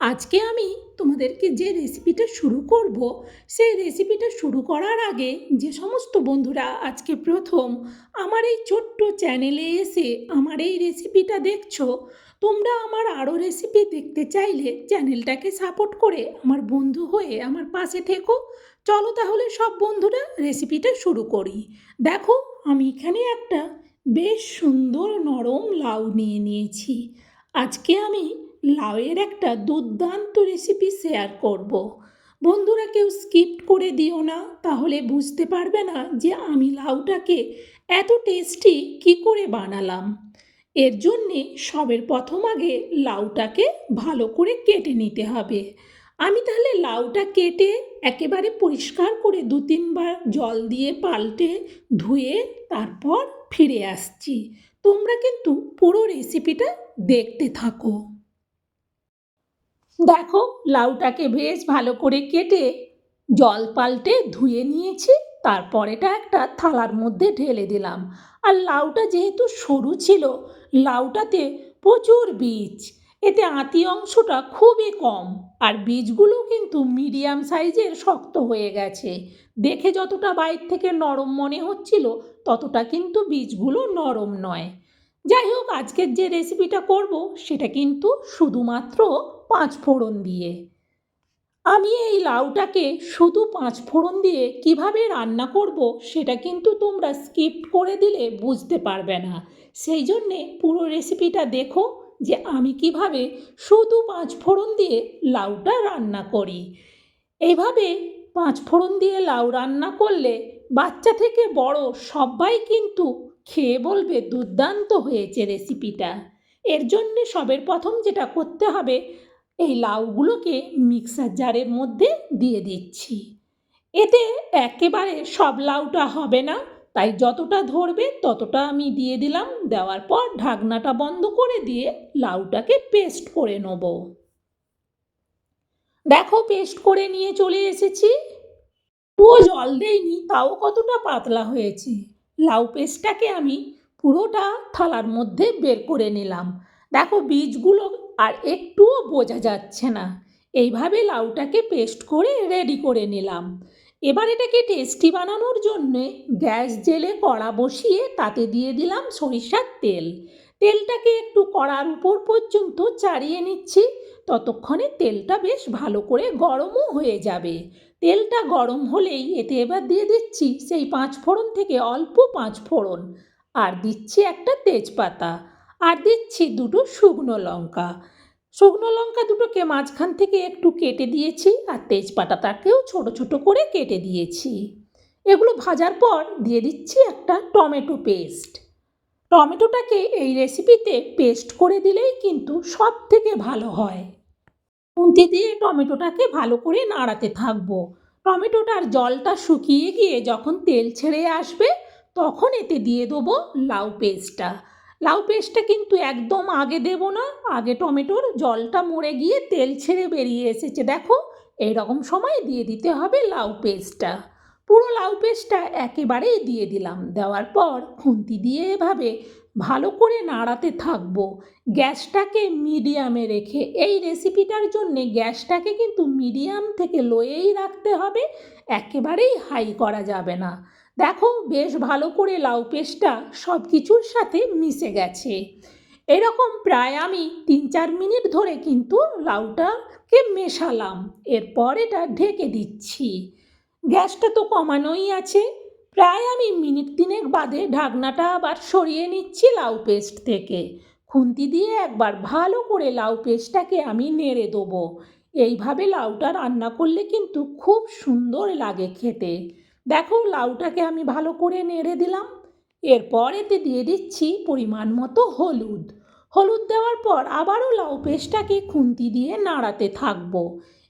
আজকে আমি তোমাদেরকে যে রেসিপিটা শুরু করব, সেই রেসিপিটা শুরু করার আগে যে সমস্ত বন্ধুরা আজকে প্রথম আমার এই ছোট্ট চ্যানেলে এসে আমার এই রেসিপিটা দেখছ, তোমরা আমার আরও রেসিপি দেখতে চাইলে চ্যানেলটাকে সাপোর্ট করে আমার বন্ধু হয়ে আমার পাশে থেকো। চলো তাহলে সব বন্ধুরা রেসিপিটা শুরু করি। দেখো, আমি এখানে একটা বেশ সুন্দর নরম লাউ নিয়ে নিয়েছি। আজকে আমি লাউয়ের একটা দুর্দান্ত রেসিপি শেয়ার করব। বন্ধুরা, কেউ স্কিপ করে দিও না, তাহলে বুঝতে পারবে না যে আমি লাউটাকে এত টেস্টি কি করে বানালাম। এর জন্যে সবের প্রথম আগে লাউটাকে ভালো করে কেটে নিতে হবে। আমি তাহলে লাউটা কেটে একেবারে পরিষ্কার করে দু তিনবার জল দিয়ে পাল্টে ধুয়ে তারপর ফিরে আসছি। তোমরা কিন্তু পুরো রেসিপিটা দেখতে থাকো। দেখো, লাউটাকে বেশ ভালো করে কেটে জল পাল্টে ধুয়ে নিয়েছি, তারপর এটা একটা থালার মধ্যে ঢেলে দিলাম। আর লাউটা যেহেতু সরু ছিল, লাউটাতে প্রচুর বীজ, এতে আঁতি অংশটা খুবই কম, আর বীজগুলো কিন্তু মিডিয়াম সাইজের শক্ত হয়ে গেছে। দেখে যতটা বাইর থেকে নরম মনে হচ্ছিল, ততটা কিন্তু বীজগুলো নরম নয়। যাই হোক, আজকের যে রেসিপিটা করব, সেটা কিন্তু শুধুমাত্র পাঁচ ফোড়ন দিয়ে। আমি এই লাউটাকে শুধু পাঁচ ফোড়ন দিয়ে কীভাবে রান্না করব সেটা কিন্তু তোমরা স্কিপ করে দিলে বুঝতে পারবে না। সেই জন্যে পুরো রেসিপিটা দেখো যে আমি কীভাবে শুধু পাঁচ ফোড়ন দিয়ে লাউটা রান্না করি। এইভাবে পাঁচ ফোড়ন দিয়ে লাউ রান্না করলে বাচ্চা থেকে বড় সবাই কিন্তু খেয়ে বলবে দুর্দান্ত হয়েছে রেসিপিটা। এর জন্যে সবের প্রথম যেটা করতে হবে এই লাউগুলোকে মিক্সার জারের মধ্যে দিয়ে দিচ্ছি। এতে একেবারে সব লাউটা হবে না, তাই যতটা ধরবে ততটা আমি দিয়ে দিলাম। দেওয়ার পর ঢাকনাটা বন্ধ করে দিয়ে লাউটাকে পেস্ট করে নেব। দেখো পেস্ট করে নিয়ে চলে এসেছি। পুরো জল দেইনি, তাও কতটা পাতলা হয়েছে। লাউ পেস্টটাকে আমি পুরোটা থালার মধ্যে বের করে নিলাম। দেখো বীজগুলো আর একটুও বোঝা যাচ্ছে না। এইভাবে লাউটাকে পেস্ট করে রেডি করে নিলাম। এবার এটাকে টেস্টি বানানোর জন্যে গ্যাস জেলে কড়া বসিয়ে তাতে দিয়ে দিলাম সরিষার তেল। তেলটাকে একটু কড়ার উপর পর্যন্ত চাড়িয়ে নিচ্ছি। ততক্ষণে তেলটা বেশ ভালো করে গরমও হয়ে যাবে। তেলটা গরম হলেই এতে এবার দিয়ে দিচ্ছি সেই পাঁচ ফোড়ন থেকে অল্প পাঁচ ফোড়ন আর দিচ্ছি একটা তেজপাতা। আর দিচ্ছি দুটো শুকনো লঙ্কা। শুকনো লঙ্কা দুটোকে মাঝখান থেকে একটু কেটে দিয়েছি আর তেজপাতাটাকেও ছোট ছোট করে কেটে দিয়েছি। এগুলো ভাজার পর দিয়ে দিচ্ছি একটা টমেটো পেস্ট। টমেটোটাকে এই রেসিপিতে পেস্ট করে দিলেই কিন্তু সব থেকে ভালো হয়। খুন্তি দিয়ে টমেটোটাকে ভালো করে নাড়াতে থাকব। টমেটোটার জলটা শুকিয়ে গিয়ে যখন তেল ছেড়ে আসবে, তখন এতে দিয়ে দেবো লাউ পেস্টটা। লাউ পেস্টটা কিন্তু একদম আগে দেব না, আগে টমেটোর জলটা মরে গিয়ে তেল ছেড়ে বেরিয়ে এসেছে। দেখো এই রকম সময় দিয়ে দিতে হবে লাউ পেস্টটা। পুরো লাউ পেস্টটা একেবারেই দিয়ে দিলাম। দেওয়ার পর খুন্তি দিয়ে এভাবে ভালো করে নাড়াতে থাকব। গ্যাসটাকে মিডিয়ামে রেখে, এই রেসিপিটার জন্যে গ্যাসটাকে কিন্তু মিডিয়াম থেকে লোয়েই রাখতে হবে, একেবারেই হাই করা যাবে না। দেখো, বেশ ভালো করে লাউ পেস্টটা সব কিছুর সাথে মিশে গেছে। এরকম প্রায় আমি তিন চার মিনিট ধরে কিন্তু লাউটাকে মেশালাম। এরপর এটা ঢেকে দিচ্ছি। গ্যাসটা তো কমানোই আছে। প্রায় আমি মিনিট তিনেক বাদে ঢাকনাটা আবার সরিয়ে নিচ্ছি লাউ পেস্ট থেকে। খুন্তি দিয়ে একবার ভালো করে লাউ পেস্টটাকে আমি নেড়ে দেবো। এইভাবে লাউটা রান্না করলে কিন্তু খুব সুন্দর লাগে খেতে। দেখো লাউটাকে আমি ভালো করে নেড়ে দিলাম। এরপর এতে দিয়ে দিচ্ছি পরিমাণ মতো হলুদ। হলুদ দেওয়ার পর আবারও লাউ পেস্টটাকে খুন্তি দিয়ে নাড়াতে থাকব।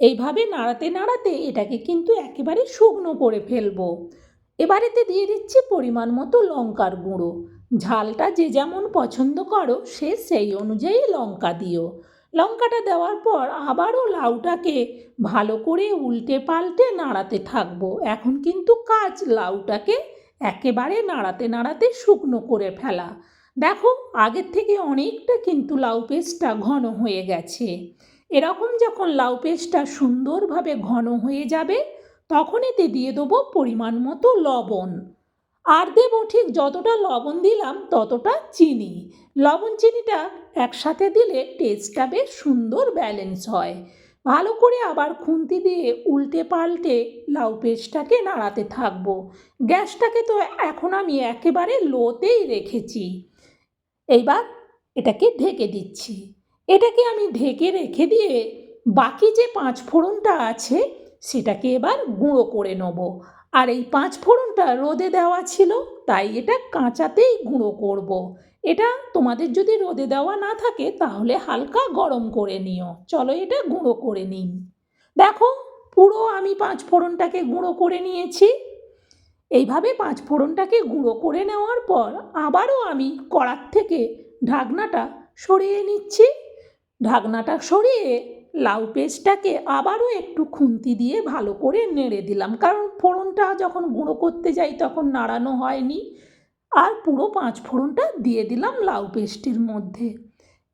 এইভাবে নাড়াতে নাড়াতে এটাকে কিন্তু একেবারে শুকনো করে ফেলব। এবারেতে দিয়ে দিচ্ছি পরিমাণ মতো লঙ্কার গুঁড়ো। ঝালটা যে যেমন পছন্দ করো, সে সেই অনুযায়ী লঙ্কা দিও। লঙ্কাটা দেওয়ার পর আবারও লাউটাকে ভালো করে উল্টে পাল্টে নাড়াতে থাকব। এখন কিন্তু কাজ লাউটাকে একেবারে নাড়াতে নাড়াতে শুকনো করে ফেলা। দেখো, আগের থেকে অনেকটা কিন্তু লাউ পেস্টটা ঘন হয়ে গেছে। এরকম যখন লাউ পেস্টটা সুন্দরভাবে ঘন হয়ে যাবে তখন এতে দিয়ে দেবো পরিমাণ মতো লবণ। আর দেবো ঠিক যতটা লবণ দিলাম ততটা চিনি। লবণ চিনিটা একসাথে দিলে টেস্টটা বেশ সুন্দর ব্যালেন্স হয়। ভালো করে আবার খুন্তি দিয়ে উল্টে পাল্টে লাউ পেস্টটাকে নাড়াতে থাকব। গ্যাসটাকে তো এখন আমি একেবারে লোতেই রেখেছি। এইবার এটাকে ঢেকে দিচ্ছি। এটাকে আমি ঢেকে রেখে দিয়ে বাকি যে পাঁচ ফোড়নটা আছে সেটাকে এবার গুঁড়ো করে নেব। আর এই পাঁচ ফোড়নটা রোদে দেওয়া ছিল, তাই এটা কাঁচাতেই গুঁড়ো করব। এটা তোমাদের যদি রোদে দেওয়া না থাকে, তাহলে হালকা গরম করে নিও। চলো এটা গুঁড়ো করে নিই। দেখো, পুরো আমি পাঁচ ফোড়নটাকে গুঁড়ো করে নিয়েছি। এইভাবে পাঁচ ফোড়নটাকে গুঁড়ো করে নেওয়ার পর আবারও আমি কড়ার থেকে ঢাকনাটা সরিয়ে নিচ্ছি। ঢাকনাটা সরিয়ে লাউ পেস্টটাকে আবারও একটু খুন্তি দিয়ে ভালো করে নেড়ে দিলাম। কারণ ফোড়নটা যখন গুঁড়ো করতে যাই তখন নাড়ানো হয়নি। আর পুরো পাঁচ ফোড়নটা দিয়ে দিলাম লাউ পেস্টের মধ্যে।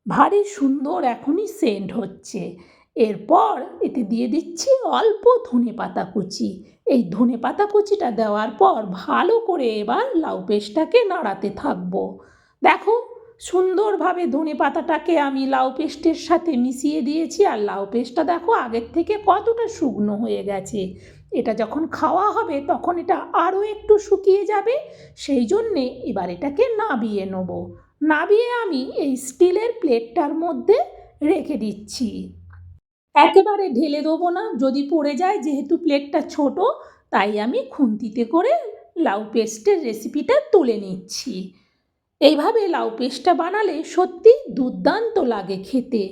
ভারী সুন্দর এখনই সেন্ট হচ্ছে। এরপর এতে দিয়ে দিচ্ছি অল্প ধনে পাতা কুচি। এই ধনে পাতা কুচিটা দেওয়ার পর ভালো করে এবার লাউ পেস্টটাকে নাড়াতে থাকব। দেখো সুন্দরভাবে ধনে পাতাটাকে আমি লাউ পেস্টের সাথে মিশিয়ে দিয়েছি। আর লাউ পেস্টটা দেখো আগের থেকে কতটা শুকনো হয়ে গেছে। এটা যখন খাওয়া হবে তখন এটা আরও একটু শুকিয়ে যাবে। সেই জন্যে এবার এটাকে নাবিয়ে নেব। নাবিয়ে আমি এই স্টিলের প্লেটটার মধ্যে রেখে দিচ্ছি। একেবারে ঢেলে দেবো না। যদি পড়ে যায়, যেহেতু প্লেটটা ছোট, তাই আমি খুন্তিতে করে লাউ পেস্টের রেসিপিটা তুলে নিচ্ছি। এইভাবে লাউ পেস্টটা বানালে সত্যি দুর্দান্ত লাগে খেতে।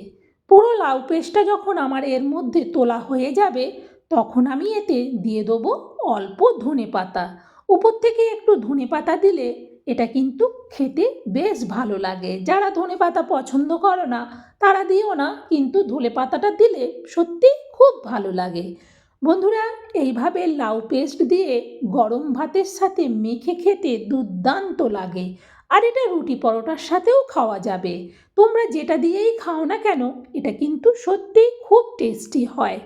পুরো লাউ পেস্টটা যখন আমার এর মধ্যে তোলা হয়ে যাবে, তখন আমি এতে দিয়ে দেবো অল্প ধনে পাতা। উপর থেকে একটু ধনে পাতা দিলে এটা কিন্তু খেতে বেশ ভালো লাগে। যারা ধনে পাতা পছন্দ করো না, তারা দিও না, কিন্তু ধনে পাতাটা দিলে সত্যি খুব ভালো লাগে। বন্ধুরা, এইভাবে লাউ পেস্ট দিয়ে গরম ভাতের সাথে মেখে খেতে দুর্দান্ত লাগে। আর এটা রুটি পরোটার সাথেও খাওয়া যাবে। তোমরা যেটা দিয়েই খাও না কেন, এটা কিন্তু সত্যিই খুব টেস্টি হয়।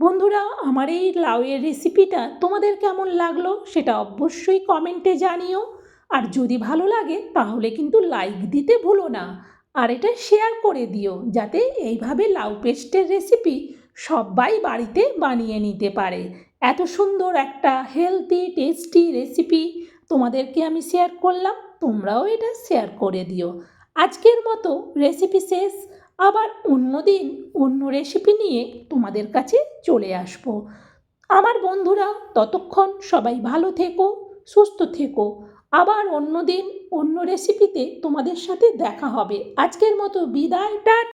বন্ধুরা, আমার এই লাউয়ের রেসিপিটা তোমাদের কেমন লাগল সেটা অবশ্যই কমেন্টে জানিও। আর যদি ভালো লাগে, তাহলে কিন্তু লাইক দিতে ভুলো না। আর এটা শেয়ার করে দিও, যাতে এইভাবে লাউ পেস্টের রেসিপি সবাই বাড়িতে বানিয়ে নিতে পারে। এত সুন্দর একটা হেলদি টেস্টি রেসিপি তোমাদেরকে আমি শেয়ার করলাম। তোমরাও এটা শেয়ার করে দিও। আজকের মতো রেসিপি শেষ। আবার অন্য দিন অন্য রেসিপি নিয়ে তোমাদের কাছে চলে আসব। আমার বন্ধুরা, ততক্ষণ সবাই ভালো থেকো, সুস্থ থেকো। আবার অন্য দিন অন্য রেসিপিতে তোমাদের সাথে দেখা হবে। আজকের মতো বিদায় টা